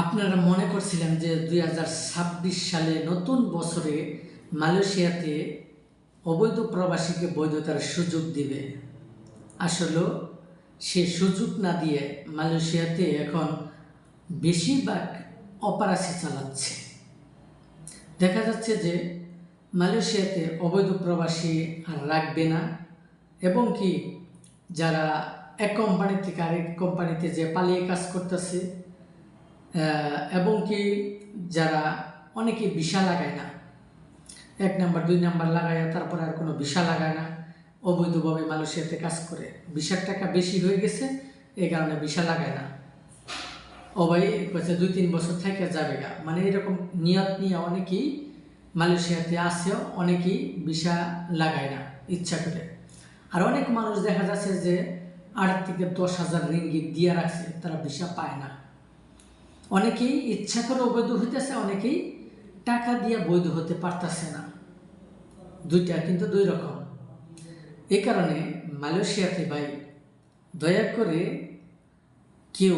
আপনারা মনে করছিলেন যে দুই হাজার ছাব্বিশ সালে নতুন বছরে মালয়েশিয়াতে অবৈধ প্রবাসীকে বৈধতার সুযোগ দিবে। আসলে সে সুযোগ না দিয়ে মালয়েশিয়াতে এখন বেশিরভাগ অপারাসি চালাচ্ছে। দেখা যাচ্ছে যে মালয়েশিয়াতে অবৈধ প্রবাসী আর রাখবে না, এবং কি যারা এক কোম্পানি থেকে আরেক কোম্পানিতে যে পালিয়ে কাজ করতেছে এবং কি যারা অনেকে ভিসা লাগায় না, এক নাম্বার, দুই নাম্বার লাগায়, তারপরে আর কোনো ভিসা লাগায় না। অবৈধভাবে মালয়েশিয়াতে কাজ করে। ভিসার টাকা বেশি হয়ে গেছে এই কারণে ভিসা লাগায় না। ভাই কয়েছে দুই তিন বছর থেকে যাবে গা। মানে এরকম নিয়ত নিয়ে অনেকেই মালয়েশিয়াতে আসেও অনেকেই ভিসা লাগায় না, ইচ্ছা করে। আর অনেক মানুষ দেখা যাচ্ছে যে আট থেকে দশ হাজার রিঙ্গিত দিয়ে রাখছে, তারা ভিসা পায় না। অনেকেই ইচ্ছা করে অবৈধ হইতেছে, অনেকেই টাকা দিয়ে বৈধ হতে পারতেছে না। দুইটা কিন্তু দুই রকম। এই কারণে মালয়েশিয়াতে ভাই, দয়া করে কেউ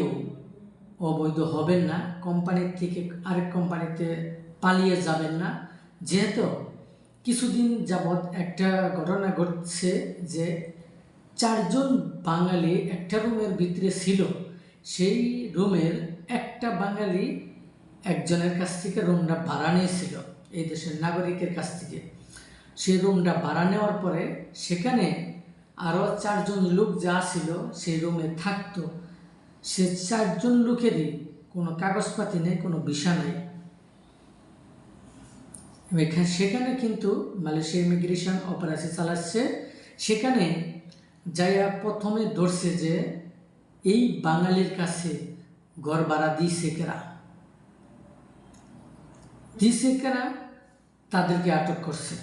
অবৈধ হবেন না কোম্পানির থেকে আরেক কোম্পানিতে পালিয়ে যাবেন না। যেহেতু কিছুদিন যাবৎ একটা ঘটনা ঘটছে যে চারজন বাঙালি একটা রুমের ভিতরে ছিল। সেই রুমের একটা বাঙালি একজনের কাছ থেকে রুমটা ভাড়া নিয়েছিল, এই দেশের নাগরিকের কাছ থেকে। সেই রুমটা ভাড়া নেওয়ার পরে সেখানে আরও চারজন লোক যা ছিল সেই রুমে থাকতো। সে চারজন লোকেরই কোনো কাগজপাতি নেই, কোনো ভিসা নেই। সেখানে কিন্তু মালয়েশিয়া ইমিগ্রেশন অপারেশন চালাচ্ছে। সেখানে যাইয়া প্রথমে ধরছে যে, এই বাঙালির কাছে ঘর ভাড়া দিছে কেরা? দিছে কেরা? তাদেরকে আটক করছে।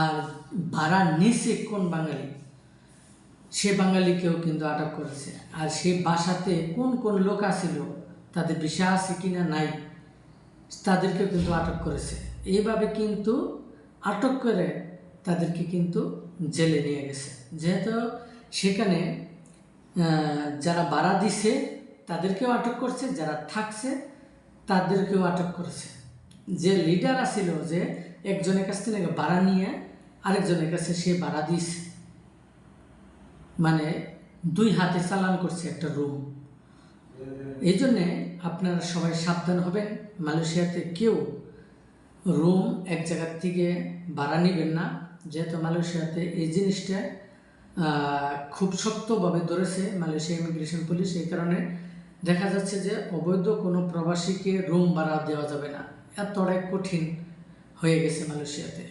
আর ভাড়া নিছে কোন বাঙালি? সে বাঙালিকেও কিন্তু আটক করেছে। আর সে বাসাতে কোন কোন লোক আছিল, তাদের ভিসা আছে কিনা নাই, তাদেরকেও কিন্তু আটক করেছে। এইভাবে কিন্তু আটক করে তাদেরকে কিন্তু জেলে নিয়ে গেছে। যেহেতু সেখানে যারা ভাড়া দিছে তাদেরকেও আটক করছে, যারা থাকছে, তাদেরকেও আটক করেছে। যে লিডার আছিল যে একজনের কাছ থেকে ভাড়া নিয়ে আরেকজনের কাছে সে ভাড়া দিছে। মানে দুই হাতে চালান করছে একটা রুম এই জন্যে আপনারা সবাই সাবধান হবেন। মালয়েশিয়াতে কেউ রুম এক জায়গার থেকে ভাড়া নেবেন না। যেহেতু মালয়েশিয়াতে এই জিনিসটা খুব শক্তভাবে ধরেছে মালয়েশিয়া ইমিগ্রেশন পুলিশ এই কারণে দেখা যাচ্ছে যে অবৈধ কোনো প্রবাসীকে রুম ভাড়া দেওয়া যাবে না। এতটাই কঠিন হয়ে গেছে মালয়েশিয়াতে।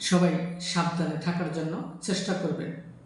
সবাই সাবধানে থাকার জন্য চেষ্টা করবেন।